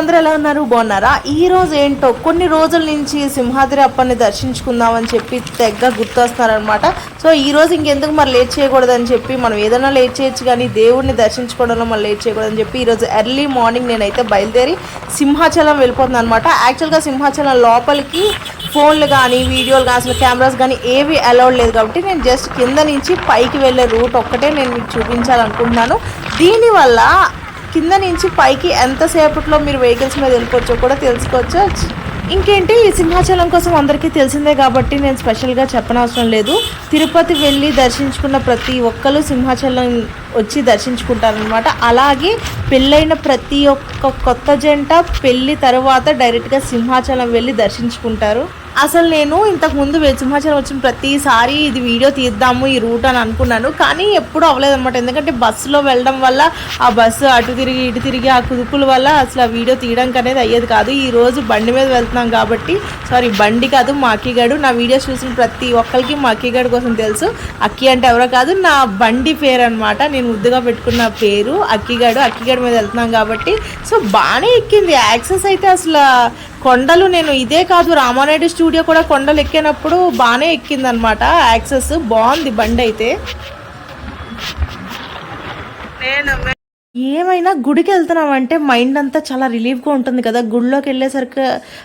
అందరూ ఎలా ఉన్నారు? బాగున్నారా? ఈ రోజు ఏంటో కొన్ని రోజుల నుంచి సింహాద్రి అప్పని దర్శించుకుందామని చెప్పి తెగ గుర్తొస్తారనమాట సో ఈ రోజు ఇంకెందుకు మరి లేట్ చేయకూడదని చెప్పి మనం ఏదైనా లేట్ చేయొచ్చు కానీ దేవుడిని దర్శించుకోవడంలో మనం లేట్ చేయకూడదని చెప్పి ఈరోజు ఎర్లీ మార్నింగ్ నేనైతే బయలుదేరి సింహాచలం వెళ్ళిపోతుంది అనమాట యాక్చువల్గా సింహాచలం లోపలికి ఫోన్లు కానీ వీడియోలు కానీ అసలు కెమెరాస్ కానీ ఏవి అలౌడ్ లేదు కాబట్టి నేను జస్ట్ కింద నుంచి పైకి వెళ్ళే రూట్ ఒక్కటే నేను మీకు చూపించాలనుకుంటున్నాను. దీనివల్ల కింద నుంచి పైకి ఎంతసేపట్లో మీరు వెహికల్స్ మీద వెళ్ళిపోవచ్చో కూడా తెలుసుకోవచ్చు? ఇంకేంటి ఈ సింహాచలం కోసం అందరికీ తెలిసిందే కాబట్టి నేను స్పెషల్గా చెప్పనవసరం లేదు. తిరుపతి వెళ్ళి దర్శించుకున్న ప్రతి ఒక్కరు సింహాచలం వచ్చి దర్శించుకుంటారనమాట అలాగే పెళ్ళైన ప్రతి ఒక్క కొత్త జంట పెళ్ళి తర్వాత డైరెక్ట్గా సింహాచలం వెళ్ళి దర్శించుకుంటారు. అసలు నేను ఇంతకు ముందు సింహాచలం వచ్చిన ప్రతిసారి ఇది వీడియో తీద్దాము ఈ రూట్ అని అనుకున్నాను. కానీ ఎప్పుడు అవ్వలేదన్నమాట. ఎందుకంటే బస్సులో వెళ్ళడం వల్ల ఆ బస్సు అటు తిరిగి ఇటు తిరిగి ఆ కుదుపుల వల్ల అసలు ఆ వీడియో తీయడానికి అనేది అయ్యేది కాదు. ఈ రోజు బండి మీద వెళ్తున్నాం కాబట్టి సారీ బండి కాదు మా అక్కిగాడు నా వీడియోస్ చూసిన ప్రతి ఒక్కరికి మా అక్కిగాడు కోసం తెలుసు. అక్కి అంటే ఎవరో కాదు నా బండి పేరు అనమాట నేను ముద్దుగా పెట్టుకున్న పేరు అక్కిగాడు అక్కిగాడు మీద వెళ్తున్నాం కాబట్టి. సో బాగానే ఎక్కింది. యాక్సెస్ అయితే అసలు కొండలు నేను ఇదే కాదు రామానాయుడు స్టూడియో కూడా కొండలు ఎక్కినప్పుడు బాగానే ఎక్కిందనమాట యాక్సెస్ బాగుంది బండి అయితే. ఏమైనా గుడికి వెళ్తున్నామంటే మైండ్ అంతా చాలా రిలీఫ్గా ఉంటుంది కదా. గుడిలోకి వెళ్ళేసరికి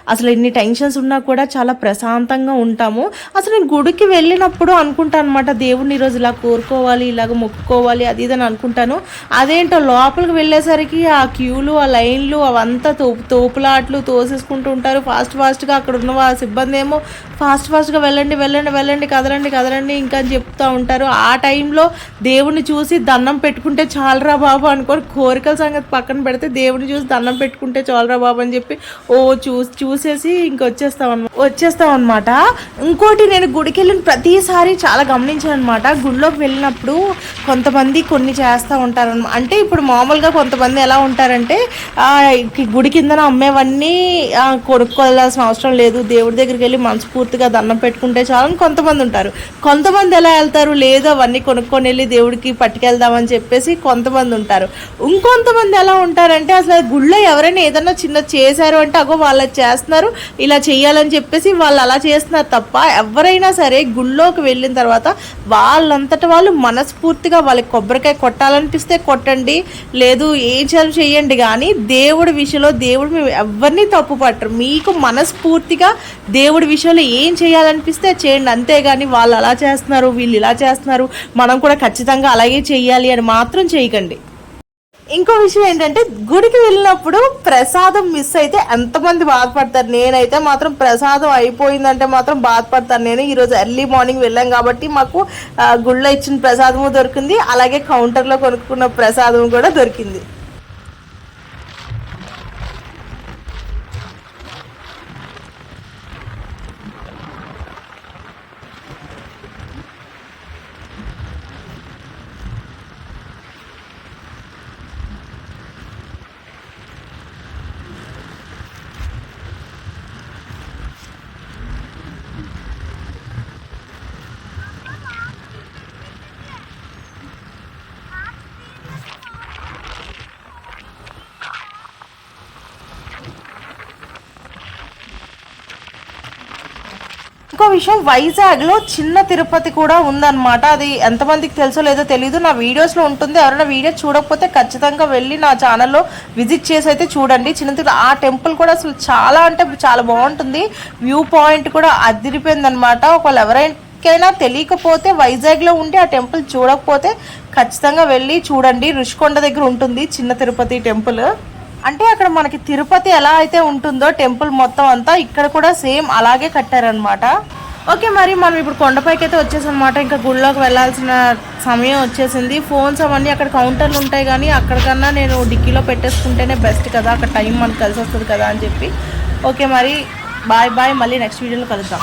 అసలు ఎన్ని టెన్షన్స్ ఉన్నా కూడా చాలా ప్రశాంతంగా ఉంటాము. అసలు నేను గుడికి వెళ్ళినప్పుడు అనుకుంటాను అనమాట దేవుడిని ఈరోజు ఇలా కోరుకోవాలి ఇలాగ మొక్కుకోవాలి అది ఇది అని అనుకుంటాను. అదేంటో లోపలికి వెళ్ళేసరికి ఆ క్యూలు ఆ లైన్లు అవంతా తోపు తోపులాట్లు తోసేసుకుంటూ ఉంటారు. ఫాస్ట్ ఫాస్ట్గా అక్కడ ఉన్న ఆ సిబ్బంది ఏమో ఫాస్ట్ ఫాస్ట్గా వెళ్ళండి వెళ్ళండి వెళ్ళండి కదలండి కదలండి ఇంకా అని చెప్తూ ఉంటారు. ఆ టైంలో దేవుడిని చూసి దండం పెట్టుకుంటే చాలరా బాబు అనుకో కోరికల సంగతి పక్కన పెడితే దేవుడిని చూసి దండం పెట్టుకుంటే చాలరా బాబు అని చెప్పి ఓ చూసి చూసేసి ఇంక వచ్చేస్తాం అనమాట వచ్చేస్తాం అనమాట ఇంకోటి నేను గుడికి వెళ్ళిన ప్రతిసారి చాలా గమనించాను అనమాట గుడిలోకి వెళ్ళినప్పుడు కొంతమంది కొన్ని చేస్తూ ఉంటారు అంటే ఇప్పుడు మామూలుగా కొంతమంది ఎలా ఉంటారంటే గుడి కిందన అమ్మేవన్నీ కొనుక్కోవాల్సిన అవసరం లేదు. దేవుడి దగ్గరికి వెళ్ళి మనస్ఫూర్తిగా దండం పెట్టుకుంటే చాలని కొంతమంది ఉంటారు. కొంతమంది ఎలా వెళ్తారు? లేదు అవన్నీ కొనుక్కొని వెళ్ళి దేవుడికి పట్టుకెళ్దామని చెప్పేసి కొంతమంది ఉంటారు. ఇంకొంతమంది ఎలా ఉంటారంటే అసలు గుళ్ళో ఎవరైనా ఏదైనా చిన్న చేశారు అంటే అగో వాళ్ళు చేస్తున్నారు ఇలా చేయాలని చెప్పేసి వాళ్ళు అలా చేస్తున్నారు తప్ప ఎవరైనా సరే గుళ్ళోకి వెళ్ళిన తర్వాత వాళ్ళంతట వాళ్ళు మనస్ఫూర్తిగా వాళ్ళకి కొబ్బరికాయ కొట్టాలనిపిస్తే కొట్టండి లేదు ఏం చేయాలి చేయండి కానీ దేవుడి విషయంలో దేవుడు మేము ఎవరిని తప్పు పట్టరు. మీకు మనస్ఫూర్తిగా దేవుడి విషయంలో ఏం చేయాలనిపిస్తే చేయండి. అంతేగాని వాళ్ళు అలా చేస్తున్నారు వీళ్ళు ఇలా చేస్తున్నారు మనం కూడా ఖచ్చితంగా అలాగే చేయాలి అని మాత్రం చేయకండి. ఇంకో విషయం ఏంటంటే గుడికి వెళ్ళినప్పుడు ప్రసాదం మిస్ అయితే ఎంతమంది బాధపడతారు. నేనైతే మాత్రం ప్రసాదం అయిపోయిందంటే మాత్రం బాధపడతాను. నేను ఈరోజు ఎర్లీ మార్నింగ్ వెళ్ళాం కాబట్టి మాకు గుళ్ళో ఇచ్చిన ప్రసాదము దొరికింది. అలాగే కౌంటర్లో కొనుక్కున్న ప్రసాదం కూడా దొరికింది. ఇంకో విషయం వైజాగ్లో చిన్న తిరుపతి కూడా ఉందన్నమాట. అది ఎంతమందికి తెలుసో లేదో తెలియదు నా వీడియోస్లో ఉంటుంది. ఎవరైనా వీడియో చూడకపోతే ఖచ్చితంగా వెళ్ళి నా ఛానల్లో విజిట్ చేసి అయితే చూడండి. చిన్న తిరుపతి ఆ టెంపుల్ కూడా అసలు చాలా అంటే చాలా బాగుంటుంది. వ్యూ పాయింట్ కూడా అదిరిపోయింది అనమాట ఒకవేళ ఎవరికైనా తెలియకపోతే వైజాగ్లో ఉండి ఆ టెంపుల్ చూడకపోతే ఖచ్చితంగా వెళ్ళి చూడండి. రుషికొండ దగ్గర ఉంటుంది చిన్న తిరుపతి టెంపుల్. అంటే అక్కడ మనకి తిరుపతి ఎలా అయితే ఉంటుందో టెంపుల్ మొత్తం అంతా ఇక్కడ కూడా సేమ్ అలాగే కట్టారనమాట ఓకే మరి మనం ఇప్పుడు కొండపైకి అయితే వచ్చేసనమాట ఇంకా గుళ్ళోకి వెళ్ళాల్సిన సమయం వచ్చేసింది. ఫోన్స్ అవన్నీ అక్కడ కౌంటర్లు ఉంటాయి కానీ అక్కడికన్నా నేను డిక్కీలో పెట్టేసుకుంటేనే బెస్ట్ కదా. అక్కడ టైం మనకు కలిసి వస్తుంది కదా అని చెప్పి. ఓకే మరి బాయ్ బాయ్. మళ్ళీ నెక్స్ట్ వీడియోలో కలుద్దాం.